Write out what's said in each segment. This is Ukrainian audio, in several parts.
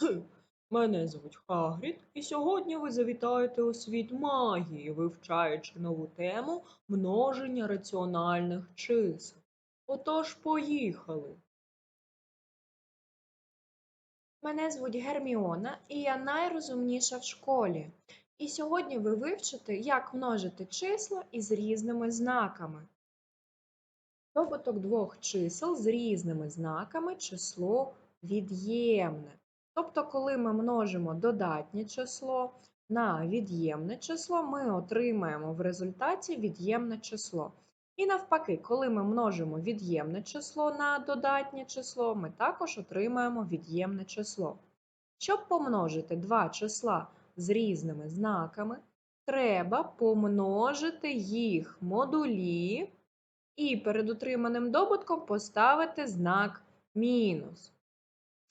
Мене звуть Хагрід, і сьогодні ви завітаєте у світ магії, вивчаючи нову тему множення раціональних чисел. Отож, поїхали. Мене звуть Герміона, і я найрозумніша в школі. І сьогодні ви вивчите, як множити числа із різними знаками. Добуток двох чисел з різними знаками число від'ємне. Тобто, коли ми множимо додатнє число на від'ємне число, ми отримаємо в результаті від'ємне число. І навпаки, коли ми множимо від'ємне число на додатнє число, ми також отримаємо від'ємне число. Щоб помножити два числа з різними знаками, треба помножити їх модулі і перед отриманим добутком поставити знак мінус.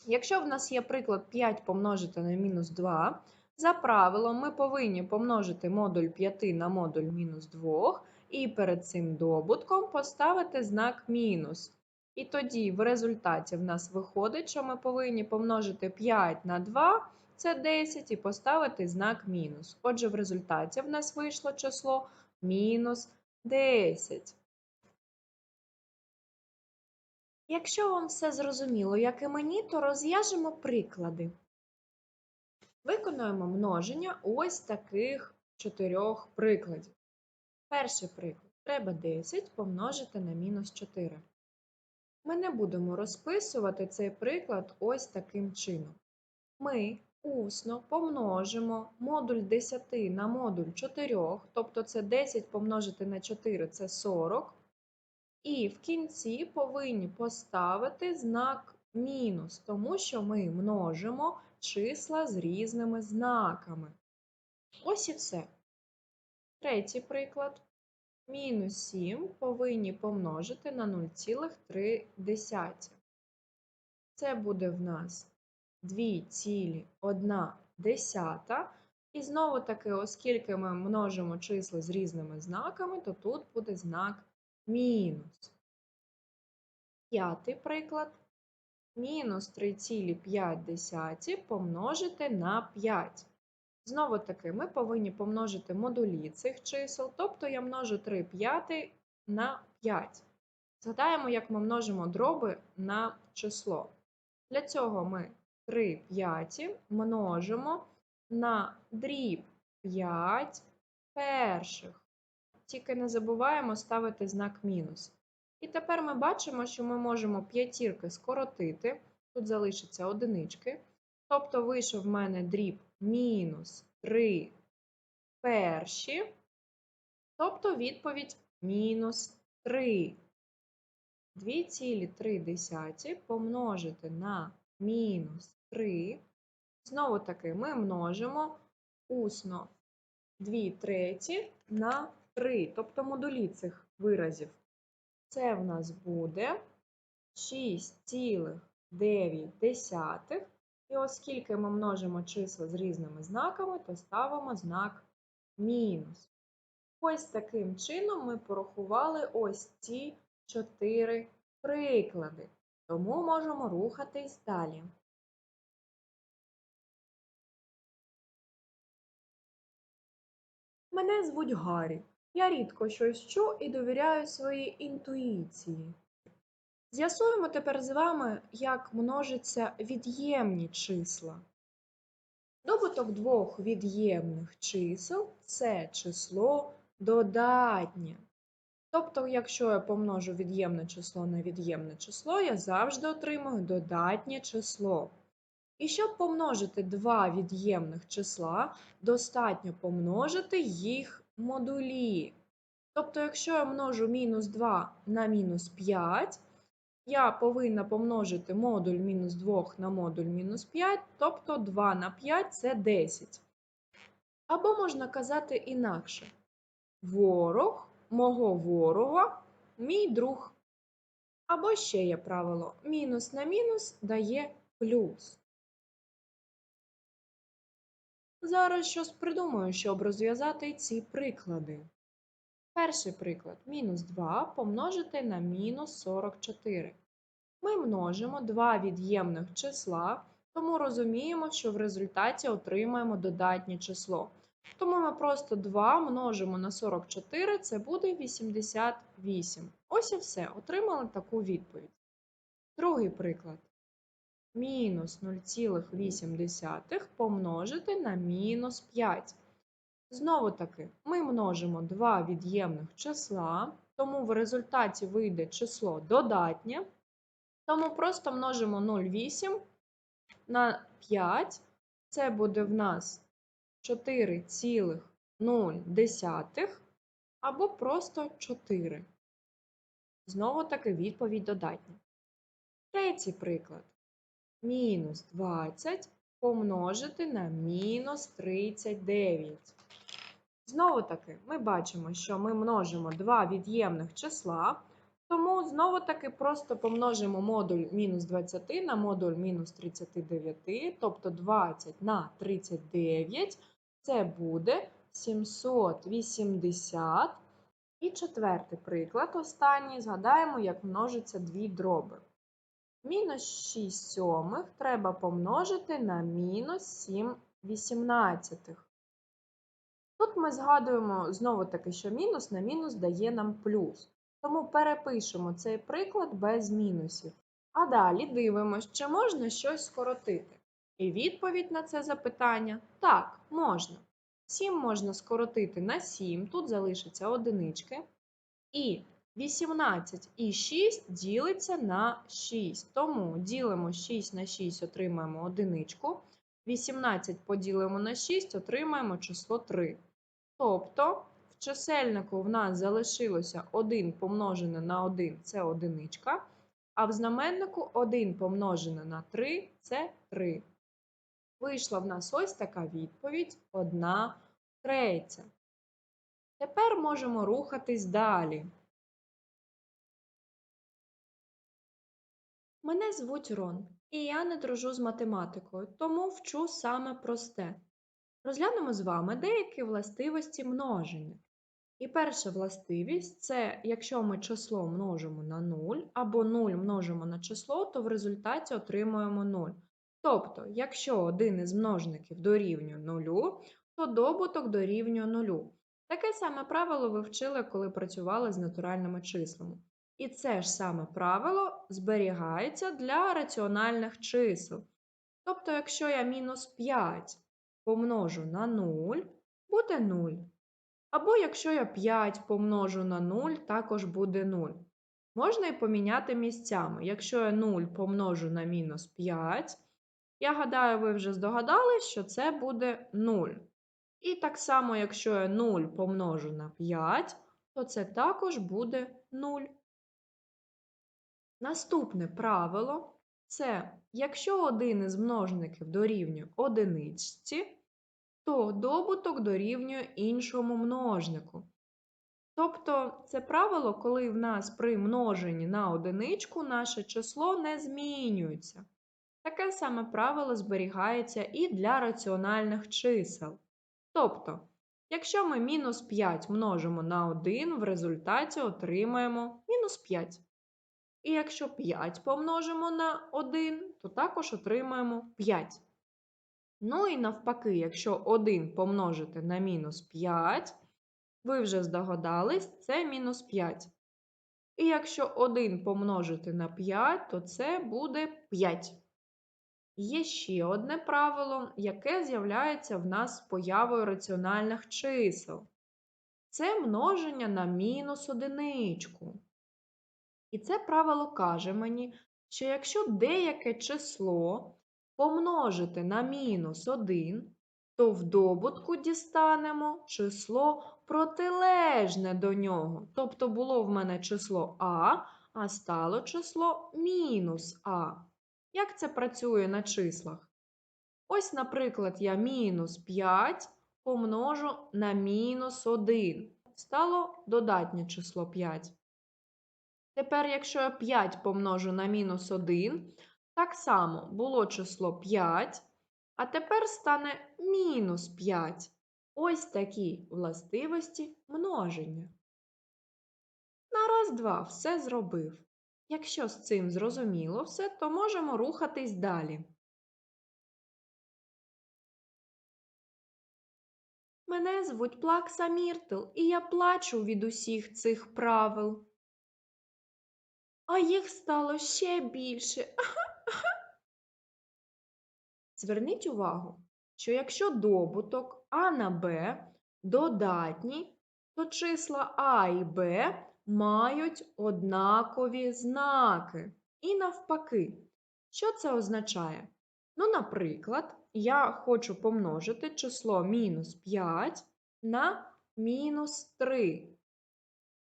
Якщо в нас є приклад 5 помножити на мінус 2, за правилом ми повинні помножити модуль 5 на модуль мінус 2 і перед цим добутком поставити знак мінус. І тоді в результаті в нас виходить, що ми повинні помножити 5 на 2, це 10, і поставити знак мінус. Отже, в результаті в нас вийшло число мінус 10. Якщо вам все зрозуміло, як і мені, то розв'яжемо приклади. Виконуємо множення ось таких чотирьох прикладів. Перший приклад. Треба 10 помножити на мінус 4. Ми не будемо розписувати цей приклад ось таким чином. Ми усно помножимо модуль 10 на модуль 4, тобто це 10 помножити на 4 це 40. І в кінці повинні поставити знак мінус, тому що ми множимо числа з різними знаками. Ось і все. Третій приклад. Мінус 7 повинні помножити на 0,3. Це буде в нас 2,1. І знову таки, оскільки ми множимо числа з різними знаками, то тут буде знак мінус. П'ятий приклад. Мінус 3,5 помножити на 5. Знову таки, ми повинні помножити модулі цих чисел, тобто я множу 3 п'яти на 5. Згадаємо, як ми множимо дроби на число. Для цього ми 3 п'яті множимо на дріб 5 перших. Тільки не забуваємо ставити знак мінус. І тепер ми бачимо, що ми можемо п'ятірки скоротити, тут залишаться одинички. Тобто вийшов в мене дріб мінус 3 перші, тобто відповідь мінус 3. 2,3 помножити на мінус 3. Знову таки ми множимо усно 2 треті на 3, тобто модулі цих виразів. Це в нас буде 6,9. І оскільки ми множимо числа з різними знаками, то ставимо знак мінус. Ось таким чином ми порахували ось ці чотири приклади. Тому можемо рухатись далі. Мене звуть Гаррі. Я рідко щось чу і довіряю своїй інтуїції. З'ясуємо тепер з вами, як множаться від'ємні числа. Добуток двох від'ємних чисел це число додатнє. Тобто, якщо я помножу від'ємне число на від'ємне число, я завжди отримую додатнє число. І щоб помножити два від'ємних числа, достатньо помножити їх модулі. Тобто, якщо я множу мінус 2 на мінус 5, я повинна помножити модуль мінус 2 на модуль мінус 5, тобто 2 на 5 це 10. Або можна казати інакше: ворог мого ворога мій друг. Або ще є правило: мінус на мінус дає плюс. Зараз щось придумаю, щоб розв'язати ці приклади. Перший приклад мінус 2 помножити на мінус 44. Ми множимо два від'ємних числа, тому розуміємо, що в результаті отримаємо додатнє число. Тому ми просто 2 множимо на 44, це буде 88. Ось і все, отримали таку відповідь. Другий приклад. Мінус 0,8 помножити на мінус 5. Знову таки, ми множимо два від'ємних числа, тому в результаті вийде число додатнє. Тому просто множимо 0,8 на 5. Це буде в нас 4,0 або просто 4. Знову таки відповідь додатня. Третій приклад. Мінус 20 помножити на мінус 39. Знову таки, ми бачимо, що ми множимо два від'ємних числа, тому знову таки просто помножимо модуль мінус 20 на модуль мінус 39, тобто 20 на 39, це буде 780. І четвертий приклад, останній, згадаємо, як множиться дві дроби. Мінус 6 сьомих треба помножити на мінус 7 вісімнадцятих. Тут ми згадуємо знову таки, що мінус на мінус дає нам плюс. Тому перепишемо цей приклад без мінусів. А далі дивимося, чи можна щось скоротити. І відповідь на це запитання так, можна. 7 можна скоротити на 7, тут залишаться одинички. І 18 і 6 ділиться на 6. Тому ділимо 6 на 6, отримаємо одиничку. 18 поділимо на 6, отримаємо число 3. Тобто в чисельнику в нас залишилося 1 помножене на 1 це одиничка, а в знаменнику 1 помножене на 3 це 3. Вийшла в нас ось така відповідь 1 третя. Тепер можемо рухатись далі. Мене звуть Рон, і я не дружу з математикою, тому вчу саме просте. Розглянемо з вами деякі властивості множення. І перша властивість це якщо ми число множимо на 0 або 0 множимо на число, то в результаті отримуємо 0. Тобто, якщо один із множників дорівнює 0, то добуток дорівнює 0. Таке саме правило ви вчили, коли працювали з натуральними числами. І це ж саме правило зберігається для раціональних чисел. Тобто, якщо я мінус 5 помножу на 0, буде 0. Або якщо я 5 помножу на 0, також буде 0. Можна і поміняти місцями. Якщо я 0 помножу на мінус 5, я гадаю, ви вже здогадались, що це буде 0. І так само, якщо я 0 помножу на 5, то це також буде 0. Наступне правило це якщо один із множників дорівнює одиничці, то добуток дорівнює іншому множнику. Тобто це правило, коли в нас при множенні на одиничку наше число не змінюється. Таке саме правило зберігається і для раціональних чисел. Тобто, якщо ми мінус 5 множимо на 1, в результаті отримаємо мінус 5. І якщо 5 помножимо на 1, то також отримаємо 5. Ну і навпаки, якщо 1 помножити на мінус 5, ви вже здогадались, це мінус 5. І якщо 1 помножити на 5, то це буде 5. Є ще одне правило, яке з'являється в нас з появою раціональних чисел. Це множення на мінус одиничку. І це правило каже мені, що якщо деяке число помножити на мінус 1, то в добутку дістанемо число протилежне до нього. Тобто було в мене число А, а стало число мінус А. Як це працює на числах? Ось, наприклад, я мінус 5 помножу на мінус 1. Стало додатнє число 5. Тепер, якщо я 5 помножу на мінус 1, так само було число 5, а тепер стане мінус 5. Ось такі властивості множення. На раз-два все зробив. Якщо з цим зрозуміло все, то можемо рухатись далі. Мене звуть Плакса Міртл, і я плачу від усіх цих правил. А їх стало ще більше. Зверніть увагу, що якщо добуток А на Б додатні, то числа А і Б мають однакові знаки. І навпаки. Що це означає? Ну, наприклад, я хочу помножити число мінус 5 на мінус 3.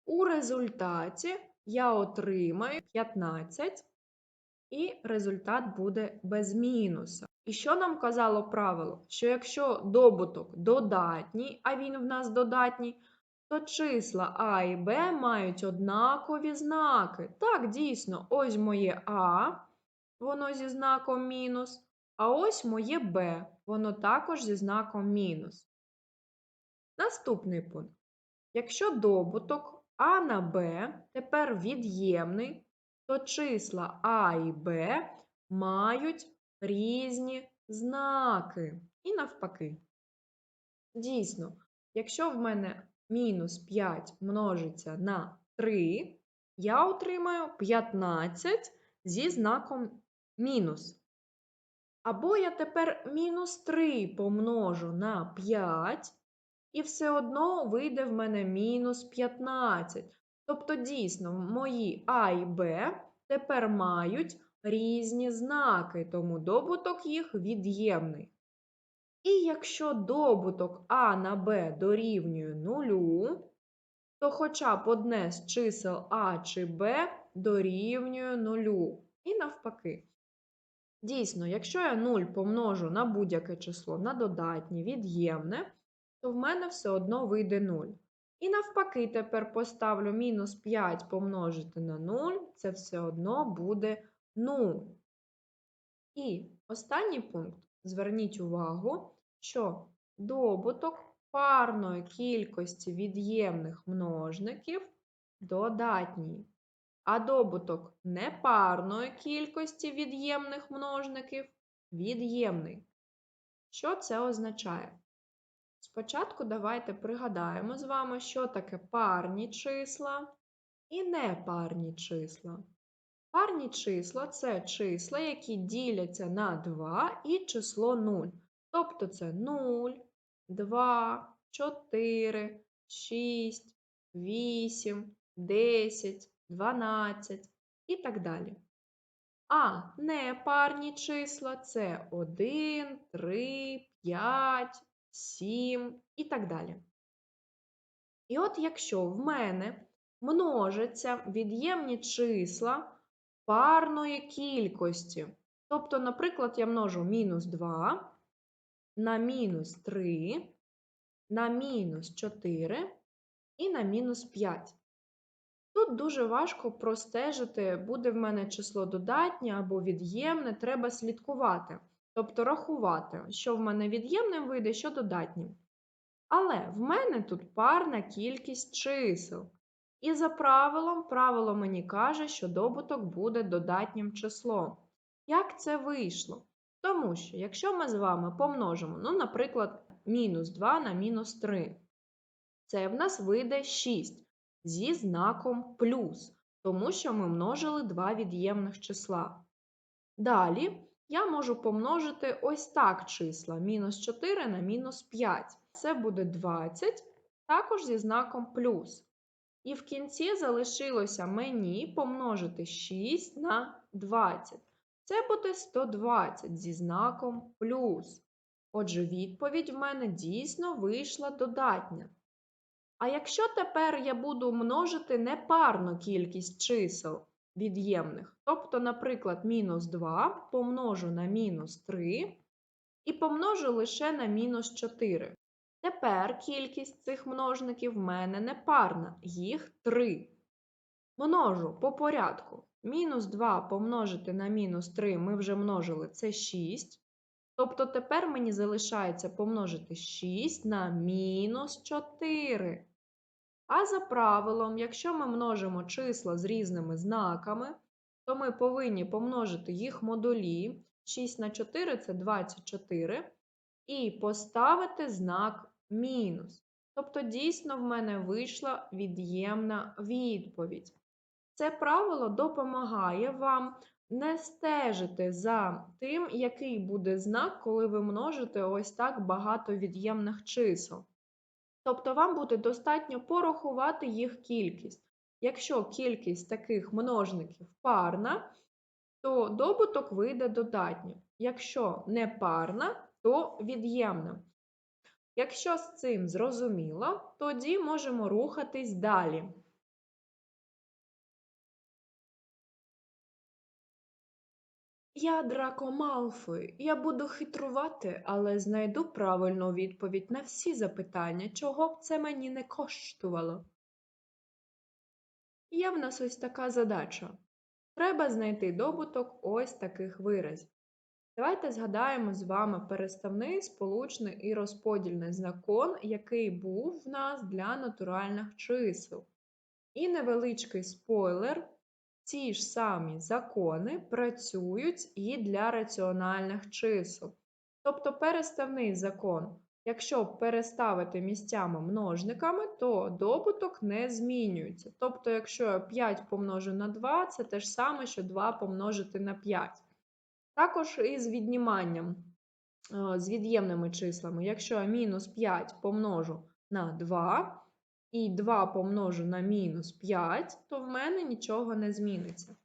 У результаті я отримаю 15, і результат буде без мінуса. І що нам казало правило? Що якщо добуток додатній, а він в нас додатній, то числа А і Б мають однакові знаки. Так, дійсно, ось моє А, воно зі знаком мінус, а ось моє Б, воно також зі знаком мінус. Наступний пункт. Якщо добуток А на Б тепер від'ємний, то числа А і Б мають різні знаки. І навпаки. Дійсно, якщо в мене мінус 5 множиться на 3, я отримаю 15 зі знаком мінус. Або я тепер мінус 3 помножу на 5, і все одно вийде в мене мінус 15. Тобто, дійсно, мої А і Б тепер мають різні знаки, тому добуток їх від'ємний. І якщо добуток А на Б дорівнює нулю, то хоча б одне з чисел А чи Б дорівнює нулю. І навпаки. Дійсно, якщо я 0 помножу на будь-яке число на додатнє, від'ємне, то в мене все одно вийде 0. І навпаки, тепер поставлю мінус 5 помножити на 0, це все одно буде 0. І останній пункт. Зверніть увагу, що добуток парної кількості від'ємних множників додатній, а добуток непарної кількості від'ємних множників від'ємний. Що це означає? Спочатку давайте пригадаємо з вами, що таке парні числа і непарні числа. Парні числа це числа, які діляться на 2 і число 0. Тобто це 0, 2, 4, 6, 8, 10, 12 і так далі. А непарні числа це 1, 3, 5, 7 і так далі. І от якщо в мене множаться від'ємні числа парної кількості, тобто, наприклад, я множу мінус 2 на мінус 3, на мінус 4 і на мінус 5. Тут дуже важко простежити, буде в мене число додатнє або від'ємне, треба слідкувати, тобто рахувати, що в мене від'ємним вийде, що додатнім. Але в мене тут парна кількість чисел. І за правилом, правило мені каже, що добуток буде додатнім числом. Як це вийшло? Тому що, якщо ми з вами помножимо, ну, наприклад, мінус 2 на мінус 3, це в нас вийде 6 зі знаком плюс, тому що ми множили два від'ємних числа. Далі я можу помножити ось так числа мінус 4 на мінус 5. Це буде 20, також зі знаком плюс. І в кінці залишилося мені помножити 6 на 20. Це буде 120 зі знаком плюс. Отже, відповідь в мене дійсно вийшла додатня. А якщо тепер я буду множити непарну кількість чисел від'ємних, тобто, наприклад, мінус 2 помножу на мінус 3 і помножу лише на мінус 4. Тепер кількість цих множників в мене непарна, їх 3. Множу по порядку. Мінус 2 помножити на мінус 3 ми вже множили це 6. Тобто тепер мені залишається помножити 6 на мінус 4. А за правилом, якщо ми множимо числа з різними знаками, то ми повинні помножити їх модулі. 6 на 4 це 24, і поставити знак мінус. Тобто, дійсно, в мене вийшла від'ємна відповідь. Це правило допомагає вам не стежити за тим, який буде знак, коли ви множите ось так багато від'ємних чисел. Тобто вам буде достатньо порахувати їх кількість. Якщо кількість таких множників парна, то добуток вийде додатньо. Якщо не парна, то від'ємна. Якщо з цим зрозуміло, тоді можемо рухатись далі. Я Драко Малфой. Я буду хитрувати, але знайду правильну відповідь на всі запитання, чого б це мені не коштувало. Є в нас ось така задача. Треба знайти добуток ось таких виразів. Давайте згадаємо з вами переставний, сполучний і розподільний закон, який був в нас для натуральних чисел. І невеличкий спойлер. Ці ж самі закони працюють і для раціональних чисел. Тобто переставний закон, якщо переставити місцями множниками, то добуток не змінюється. Тобто, якщо я 5 помножу на 2, це те ж саме, що 2 помножити на 5. Також і з відніманням, е, з від'ємними числами, якщо я мінус 5 помножу на 2, і 2 помножу на мінус 5, то в мене нічого не зміниться.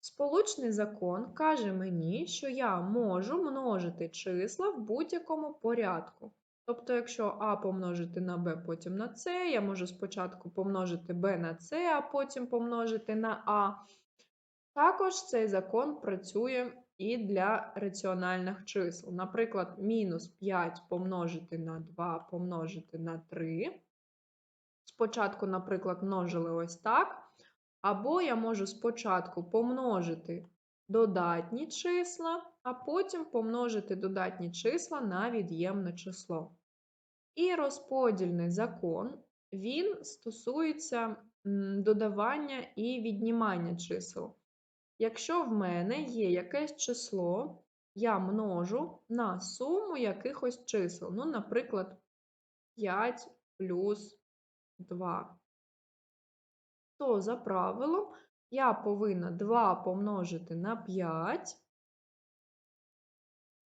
Сполучний закон каже мені, що я можу множити числа в будь-якому порядку. Тобто, якщо а помножити на b, потім на c, я можу спочатку помножити b на c, а потім помножити на а. Також цей закон працює і для раціональних чисел. Наприклад, мінус 5 помножити на 2 помножити на 3. Спочатку, наприклад, множили ось так. Або я можу спочатку помножити додатні числа, а потім помножити додатні числа на від'ємне число. І розподільний закон, він стосується додавання і віднімання чисел. Якщо в мене є якесь число, я множу на суму якихось чисел. Ну, наприклад, 5 плюс 2. То за правилом я повинна 2 помножити на 5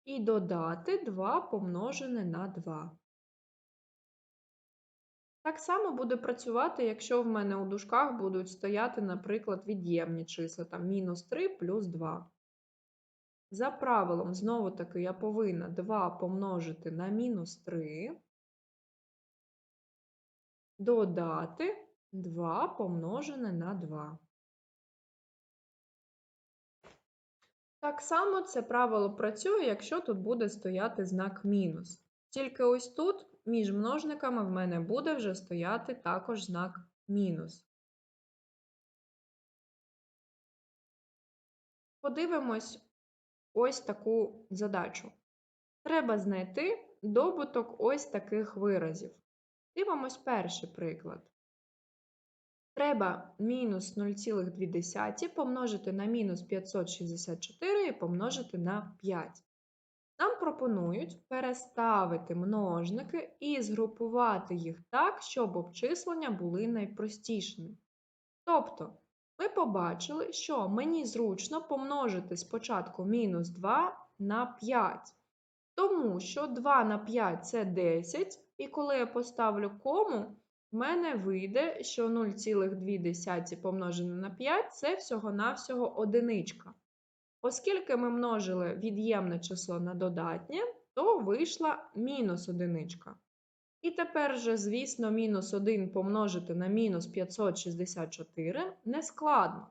і додати 2 помножене на 2. Так само буде працювати, якщо в мене у дужках будуть стояти, наприклад, від'ємні числа, там мінус 3 плюс 2. За правилом, знову таки, я повинна 2 помножити на мінус 3 додати 2 помножене на 2. Так само це правило працює, якщо тут буде стояти знак мінус. Тільки ось тут між множниками в мене буде вже стояти також знак мінус. Подивимось ось таку задачу. Треба знайти добуток ось таких виразів. Дивимось перший приклад. Треба мінус 0,2 помножити на мінус 564 і помножити на 5. Нам пропонують переставити множники і згрупувати їх так, щоб обчислення були найпростішими. Тобто, ми побачили, що мені зручно помножити спочатку мінус 2 на 5. Тому що 2 на 5 це 10, і коли я поставлю кому, в мене вийде, що 0,2 помножене на 5 це всього-навсього одиничка. Оскільки ми множили від'ємне число на додатнє, то вийшла мінус одиничка. І тепер же, звісно, мінус 1 помножити на мінус 564 не складно.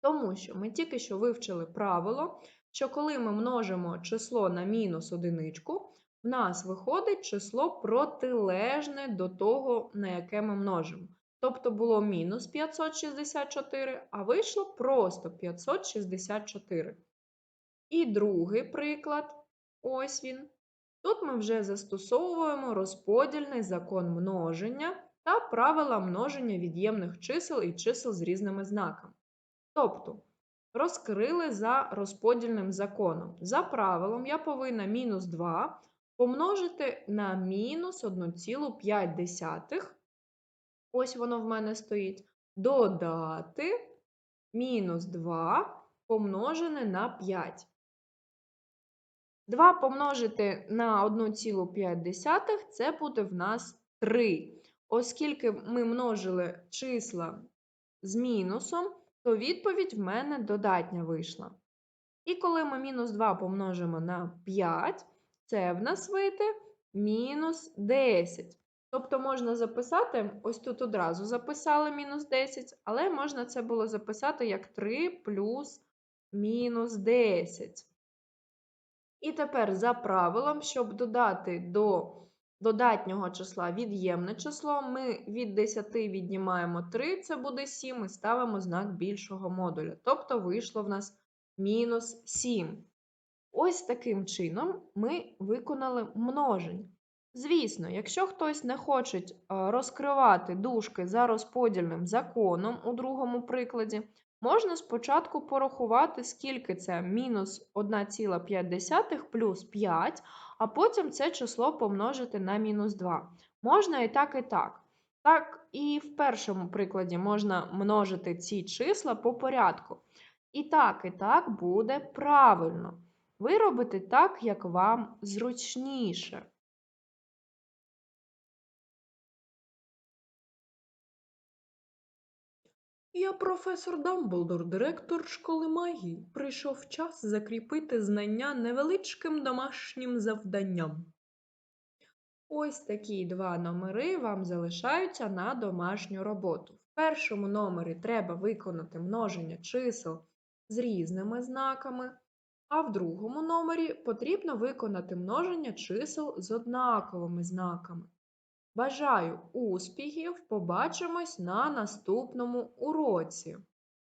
Тому що ми тільки що вивчили правило, що коли ми множимо число на мінус одиничку, в нас виходить число протилежне до того, на яке ми множимо. Тобто було мінус 564, а вийшло просто 564. І другий приклад, ось він. Тут ми вже застосовуємо розподільний закон множення та правила множення від'ємних чисел і чисел з різними знаками. Тобто, розкрили за розподільним законом. За правилом я повинна мінус 2 помножити на мінус 1,5. Ось воно в мене стоїть. Додати мінус 2 помножене на 5. 2 помножити на 1,5 це буде в нас 3. Оскільки ми множили числа з мінусом, то відповідь в мене додатня вийшла. І коли ми мінус 2 помножимо на 5, це в нас вийде мінус 10. Тобто можна записати, ось тут одразу записали мінус 10, але можна це було записати як 3 плюс мінус 10. І тепер за правилом, щоб додати до додатнього числа від'ємне число, ми від 10 віднімаємо 3, це буде 7, і ставимо знак більшого модуля. Тобто вийшло в нас мінус 7. Ось таким чином ми виконали множення. Звісно, якщо хтось не хоче е, розкривати дужки за розподільним законом у другому прикладі, можна спочатку порахувати, скільки це мінус 1,5 плюс 5, а потім це число помножити на мінус 2. Можна і так, і так. Так, і в першому прикладі можна множити ці числа по порядку. І так, і так буде правильно. Ви робите так, як вам зручніше. Я професор Дамблдор, директор школи магії. Прийшов час закріпити знання невеличким домашнім завданням. Ось такі два номери вам залишаються на домашню роботу. В першому номері треба виконати множення чисел з різними знаками, а в другому номері потрібно виконати множення чисел з однаковими знаками. Бажаю успіхів! Побачимось на наступному уроці!